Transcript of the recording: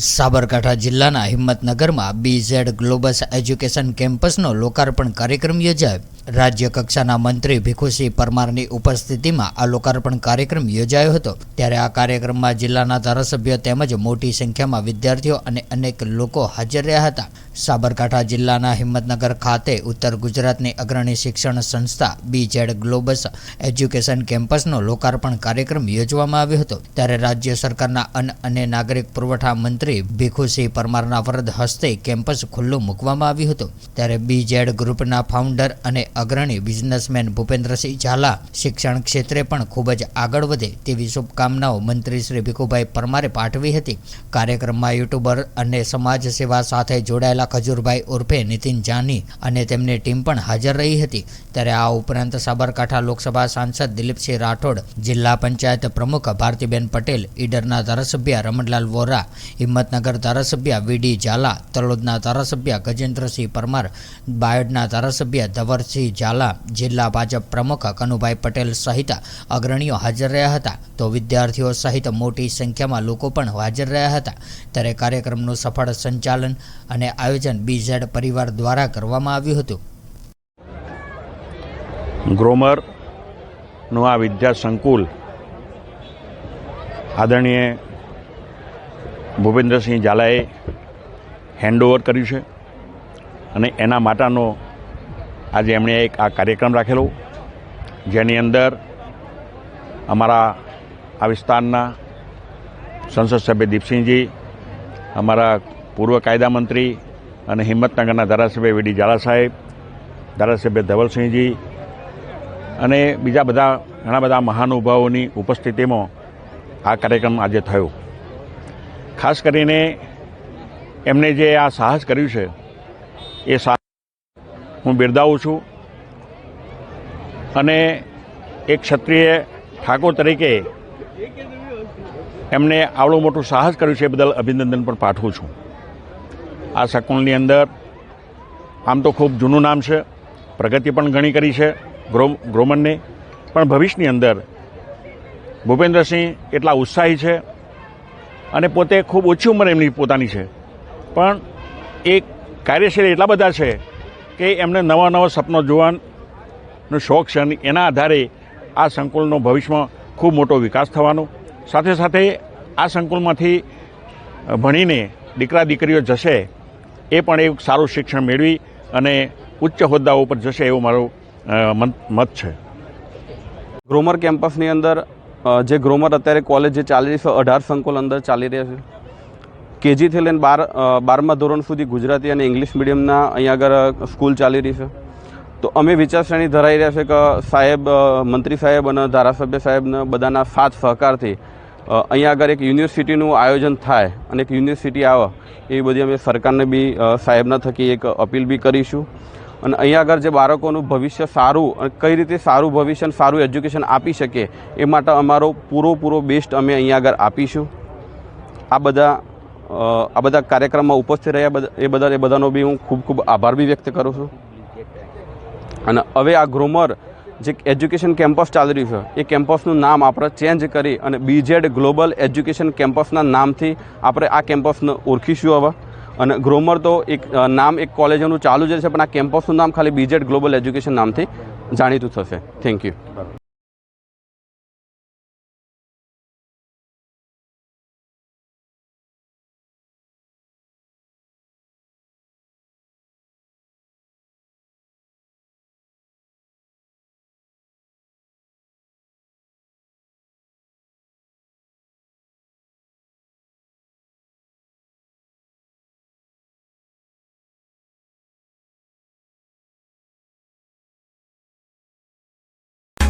સાબરકાંઠા જિલ્લાના હિંમતનગરમાં BZ Globus education કેમ્પસનો લોકાર્પણ કાર્યક્રમ યોજાયો. રાજ્ય કક્ષાના મંત્રી ભીખુસિંહ પરમારની ઉપસ્થિતિમાં આ લોકાર્પણ કાર્યક્રમ યોજાયો હતો. ત્યારે આ કાર્યક્રમમાં જિલ્લાના ધારાસભ્યો તેમજ મોટી સંખ્યામાં વિદ્યાર્થીઓ અને અનેક લોકો હાજર રહ્યા હતા. સાબરકાંઠા જિલ્લાના હિંમતનગર ખાતે ઉત્તર ગુજરાતની અગ્રણી શિક્ષણ સંસ્થા બીજેડ ગ્લોબસ એજ્યુકેશન કેમ્પસનો લોકાર્પણ કાર્યક્રમ યોજવામાં આવ્યો હતો. ત્યારે રાજ્ય સરકારના અન્ન અને નાગરિક પુરવઠા મંત્રી ભીખુસિંહ પરમારના વરદ હસ્તે કેમ્પસ ખુલ્લું મૂકવામાં આવ્યું હતું. ત્યારે બીજેડ ગ્રુપના ફાઉન્ડર અને અગ્રણી બિઝનેસમેન ભૂપેન્દ્રસિંહ ઝાલા શિક્ષણ ક્ષેત્રે પણ ખૂબ જ આગળ વધે તેવી શુભકામનાઓ મંત્રી શ્રી ભીખુભાઈ પરમારે પાઠવી હતી. કાર્યક્રમમાં યુટ્યુબર અને સમાજ સેવા સાથે જોડાયેલા ખજૂરભાઈ ઉર્ફે નીતિન જાની અને તેમની ટીમ પણ હાજર રહી હતી. ત્યારે આ ઉપરાંત સાબરકાંઠા લોકસભા સાંસદ દિલીપસિંહ રાઠોડ, જિલ્લા પંચાયત પ્રમુખ ભારતીબેન પટેલ, ઈડરના ધારાસભ્ય રમણલાલ વોરા, હિંમતનગર ધારાસભ્ય વીડી ઝાલા, તલોદના ધારાસભ્ય ગજેન્દ્રસિંહ પરમાર, બાયડના ધારાસભ્ય ધવરસિંહ ઝાલા, જિલ્લા ભાજપ પ્રમુખ કનુભાઈ પટેલ સહિત અગ્રણીઓ હાજર રહ્યા હતા. તો વિદ્યાર્થીઓ સહિત મોટી સંખ્યામાં લોકો પણ હાજર રહ્યા હતા. ત્યારે કાર્યક્રમનું સફળ સંચાલન અને આયોજન બીઝેડ પરિવાર દ્વારા કરવામાં આવ્યું હતું. ગ્રોમરનું આ વિદ્યા સંકુલ આદરણીય ભૂપેન્દ્રસિંહ ઝાલાએ હેન્ડઓવર કર્યું છે અને એના માટેનો આજે એમણે એક આ કાર્યક્રમ રાખેલો. જેની અંદર અમારા આ વિસ્તારના સંસદ સભ્ય દીપસિંહજી, અમારા પૂર્વ કાયદા મંત્રી અને હિંમતનગરના ધારાસભ્ય વીડી ઝાલા સાહેબ, ધારાસભ્ય ધવલસિંહજી અને બીજા બધા ઘણા બધા મહાનુભાવોની ઉપસ્થિતિમાં આ કાર્યક્રમ આજે થયો. ખાસ કરીને એમને જે આ સાહસ કર્યું છે, એ સાહસ હું બિરદાવું છું અને એક ક્ષત્રિય ઠાકોર તરીકે એમને આવડું મોટું સાહસ કર્યું છે એ બદલ અભિનંદન પણ પાઠવું છું. આ શકુલની અંદર આમ તો ખૂબ જૂનું નામ છે, પ્રગતિ પણ ઘણી કરી છે, ગ્રો, ગ્રોમનને, પણ ભવિષ્યની અંદર ભૂપેન્દ્રસિંહ એટલા ઉત્સાહી છે અને પોતે ખૂબ ઓછી ઉંમર એમની પોતાની છે. પણ એ કાર્યશીલ એટલા બધા છે કે એમને નવા નવા સપનો જોવાનો શોખ છે અને એના આધારે આ સંકુલનો ભવિષ્યમાં ખૂબ મોટો વિકાસ થવાનો. સાથે સાથે આ સંકુલમાંથી ભણીને દીકરા દીકરીઓ જશે એ પણ એક સારું શિક્ષણ મેળવી અને ઉચ્ચ હોદ્દાઓ પર જશે એવો મારો મત છે. ગ્રોમર કેમ્પસની અંદર જે ગ્રોમર અત્યારે કોલેજ જે ચાલી રહી છે, અઢાર સંકુલ અંદર ચાલી રહ્યા છે. કેજીથી લઈને બાર બારમા ધોરણ સુધી ગુજરાતી અને ઇંગ્લિશ મીડિયમના અહીંયા આગળ સ્કૂલ ચાલી રહી છે. તો અમે વિચારસરણી ધરાઈ રહ્યા છે કે સાહેબ મંત્રી સાહેબ અને ધારાસભ્ય સાહેબના બધાના સાથ સહકારથી અહીંયા આગળ એક યુનિવર્સિટીનું આયોજન થાય અને એક યુનિવર્સિટી આવે, એવી બધી અમે સરકારને બી સાહેબના થકી એક અપીલ બી કરીશું. અને અહીંયા આગળ જે બાળકોનું ભવિષ્ય સારું અને કઈ રીતે સારું ભવિષ્ય અને સારું એજ્યુકેશન આપી શકીએ એ માટે અમારો પૂરો પૂરો બેસ્ટ અમે અહીંયા આગળ આપીશું. આ બધા આ બધા કાર્યક્રમમાં ઉપસ્થિત રહ્યા એ બધા એ બધાનો બી હું ખૂબ ખૂબ આભાર બી વ્યક્ત કરું છું. અને હવે આ ગ્રોમર જે એજ્યુકેશન કેમ્પસ ચાલી રહ્યું છે, એ કેમ્પસનું નામ આપણે ચેન્જ કરી અને બીજેડ ગ્લોબલ એજ્યુકેશન કેમ્પસના નામથી આપણે આ કેમ્પસને ઓળખીશું હવે. અને ગ્રોમર તો એક નામ એક કોલેજનું ચાલુ જ છે પણ આ કેમ્પસનું નામ ખાલી બીજેડ ગ્લોબલ એજ્યુકેશન નામથી જાણીતું થશે. Thank you